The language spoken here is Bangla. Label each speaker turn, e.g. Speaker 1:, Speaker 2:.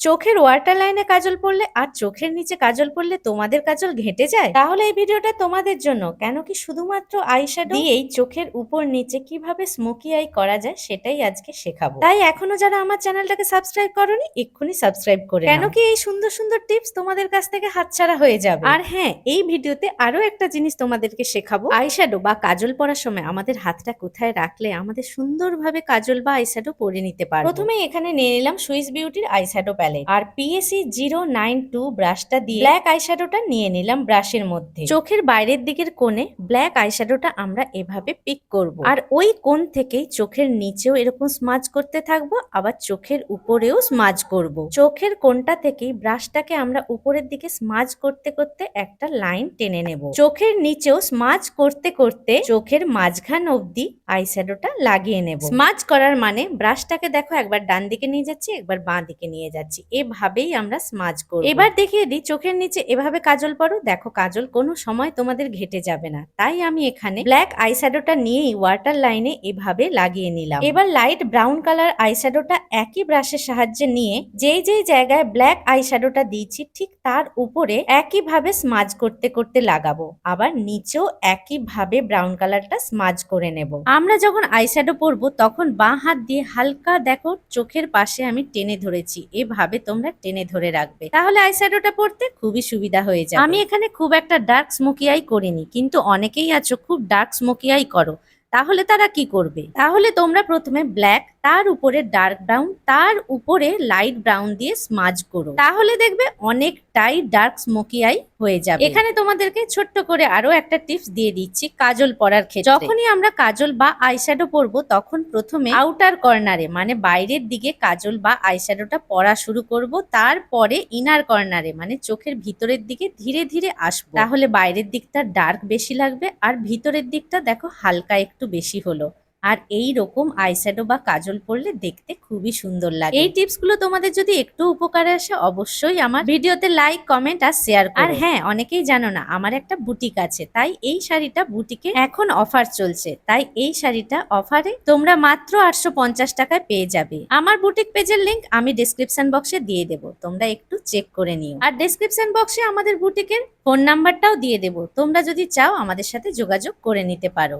Speaker 1: চোখের ওয়াটার লাইনে কাজল পড়লে আর চোখের নিচে কাজল পড়লে তোমাদের কাজল ঘেঁটে যায়? তাহলে এই ভিডিওটা তোমাদের জন্য। কেন কি শুধুমাত্র আইশ্যাডো দিয়েই চোখের উপর নিচে কীভাবে স্মোকি আই করা যায় সেটাই আজকে শেখাবো। তাই এখনও যারা আমার চ্যানেলটাকে সাবস্ক্রাইব করনি এক্ষুনি সাবস্ক্রাইব করে কেন কি এই সুন্দর সুন্দর টিপস তোমাদের কাছ থেকে হাতছাড়া হয়ে যাবে? আর হ্যাঁ এই ভিডিওতে আরও একটা জিনিস তোমাদেরকে শেখাবো। আইশ্যাডো বা কাজল পরার সময় আমাদের হাতটা কোথায় রাখলে আমাদের সুন্দরভাবে কাজল বা আইশ্যাডো পরে নিতে পারব। প্রথমে এখানে নিয়ে নিলাম সুইস বিউটির আইশ্যাডো প্যালেট আর পিএসি জিরো নাইন টু ব্রাশটা দিয়ে ব্ল্যাক আইশ্যাডোটা নিয়ে নিলাম ব্রাশের মধ্যে। চোখের বাইরের দিকের কোণে ব্ল্যাক আইশ্যাডোটা আমরা এভাবে পিক করব। আর ওই কোণ থেকেই চোখের নিচেও এরকম স্মাজ করতে থাকব, আবার চোখের উপরেও স্মাজ করব। চোখের কোণটা থেকেই ব্রাশটাকে আমরা উপরের দিকে স্মাজ করতে করতে একটা লাইন টেনে নেব। চোখের নিচেও স্মাজ করতে করতে চোখের মাঝখান অবধি আইশ্যাডোটা লাগিয়ে নেব। স্মাজ করার মানে ব্রাশটাকে দেখো, একবার ডান দিকে নিয়ে যাচ্ছি, একবার বাঁ দিকে নিয়ে যাচ্ছি। এভাবেই আমরা স্মাজ করব। এবার দেখিয়ে দিই, চোখের নিচে এভাবে কাজল পরো দেখো কাজল কোনো সময় তোমাদের ঘেটে যাবে না। তাই আমি এখানে ব্ল্যাক আইশ্যাডোটা নিয়েই ওয়াটার লাইনে এভাবে লাগিয়ে নিলাম। এবার লাইট ব্রাউন কালার আইশ্যাডোটা একই ব্রাশের সাহায্যে নিয়ে যেই যেই জায়গায় ব্ল্যাক আইশ্যাডোটা দিয়েছি, ঠিক তার উপরে একইভাবে স্মাজ করতে করতে লাগাবো। আবার নিচেও একইভাবে ব্রাউন কালারটা স্মাজ করে নেব। আমরা যখন আইশ্যাডো পরবো, তখন বাঁ হাত দিয়ে হালকা দেখো, চোখের পাশে আমি টেনে ধরেছি। এভাবে তোমরা টেনে ধরে রাখবে। তাহলে আইশ্যাডোটা পড়তে খুবই সুবিধা হয়ে যাবে। আমি এখানে খুব একটা ডার্ক স্মোকি আই করিনি, কিন্তু অনেকেই আছো, খুব ডার্ক স্মোকি আই করো। তাহলে তারা কি করবে? তাহলে তোমরা প্রথমে ব্ল্যাক তার উপরে ডার্ক ব্রাউন তার উপরে লাইট ব্রাউন দিয়ে স্মাজ করো। তাহলে দেখবে অনেকটাই ডার্ক স্মোকি আই হয়ে যাবে। এখানে তোমাদেরকে ছোট্ট করে আরও একটা টিপস দিয়ে দিচ্ছি কাজল পরার ক্ষেত্রে। যখনই আমরা কাজল বা আইশ্যাডো পরবো, তখন প্রথমে আউটার কর্নারে মানে বাইরের দিকে কাজল বা আইশ্যাডোটা পরা শুরু করব, তারপরে ইনার কর্নারে মানে চোখের ভিতরের দিকে ধীরে ধীরে আসব। তাহলে বাইরের দিকটা ডার্ক বেশি লাগবে, আর ভিতরের দিকটা দেখো হালকা একটু বেশি হলো। আর এই রকম আইশ্যাডো বা কাজল পরলে দেখতে খুবই সুন্দর লাগে। এই টিপসগুলো তোমাদের যদি একটু উপকারে আসে অবশ্যই আমার ভিডিওতে লাইক কমেন্ট আর শেয়ার আর হ্যাঁ অনেকেই জানো না আমার একটা বুটিক আছে তাই এই শাড়িটা বুটিকে এখন অফার চলছে। তাই এই শাড়িটা অফারে তোমরা মাত্র আটশো পঞ্চাশ টাকায় পেয়ে যাবে। আমার বুটিক পেজের লিংক আমি ডিসক্রিপশন বক্সে দিয়ে দেবো তোমরা একটু চেক করে নিও। আর ডিসক্রিপশন বক্সে আমাদের বুটিকের ফোন নাম্বারটাও দিয়ে দেবো তোমরা যদি চাও আমাদের সাথে যোগাযোগ করে নিতে পারো।